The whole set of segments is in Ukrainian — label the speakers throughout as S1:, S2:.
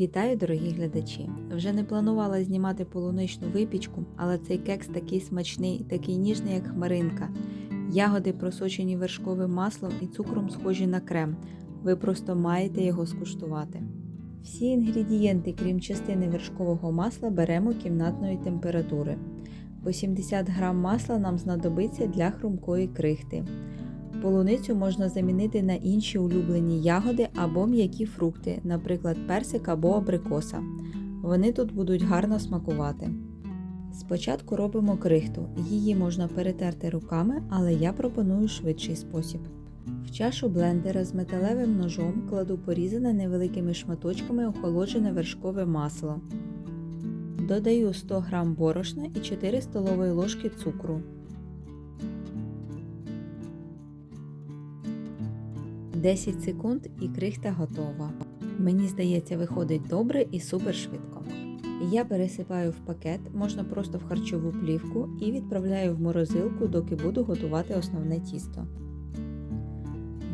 S1: Вітаю, дорогі глядачі! Вже не планувала знімати полуничну випічку, але цей кекс такий смачний, такий ніжний, як хмаринка. Ягоди просочені вершковим маслом і цукром схожі на крем. Ви просто маєте його скуштувати. Всі інгредієнти, крім частини вершкового масла, беремо кімнатної температури. По 70 г масла нам знадобиться для хрумкої крихти. Полуницю можна замінити на інші улюблені ягоди або м'які фрукти, наприклад, персик або абрикоса. Вони тут будуть гарно смакувати. Спочатку робимо крихту. Її можна перетерти руками, але я пропоную швидший спосіб. В чашу блендера з металевим ножом кладу порізане невеликими шматочками охолоджене вершкове масло. Додаю 100 г борошна і 4 столової ложки цукру. 10 секунд і крихта готова. Мені здається, виходить добре і супер швидко. Я пересипаю в пакет, можна просто в харчову плівку і відправляю в морозилку, доки буду готувати основне тісто.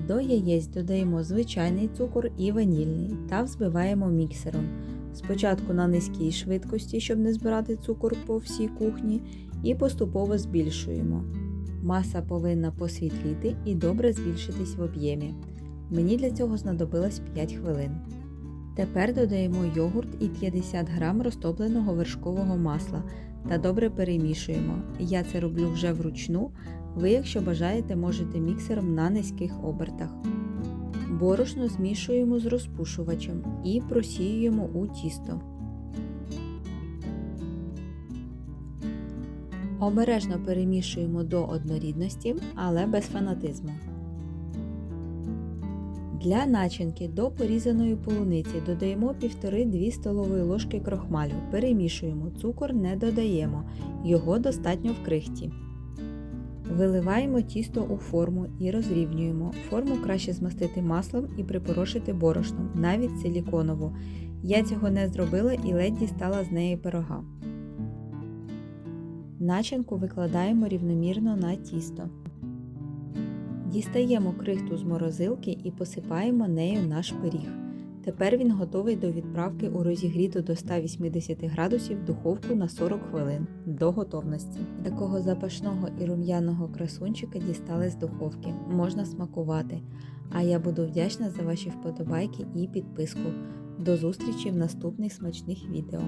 S1: До яєць додаємо звичайний цукор і ванільний та взбиваємо міксером. Спочатку на низькій швидкості, щоб не збирати цукор по всій кухні, і поступово збільшуємо. Маса повинна посвітліти і добре збільшитись в об'ємі. Мені для цього знадобилось 5 хвилин. Тепер додаємо йогурт і 50 г розтопленого вершкового масла та добре перемішуємо. Я це роблю вже вручну. Ви, якщо бажаєте, можете міксером на низьких обертах. Борошно змішуємо з розпушувачем і просіюємо у тісто. Обережно перемішуємо до однорідності, але без фанатизму. Для начинки до порізаної полуниці додаємо 1,5-2 столової ложки крохмалю. Перемішуємо, цукор не додаємо, його достатньо в крихті. Виливаємо тісто у форму і розрівнюємо. Форму краще змастити маслом і припорошити борошном, навіть силіконову. Я цього не зробила і ледь дістала з неї пирога. Начинку викладаємо рівномірно на тісто. Дістаємо крихту з морозилки і посипаємо нею наш пиріг. Тепер він готовий до відправки у розігріту до 180 градусів духовку на 40 хвилин до готовності. Такого запашного і рум'яного красунчика дістали з духовки. Можна смакувати. А я буду вдячна за ваші вподобайки і підписку. До зустрічі в наступних смачних відео.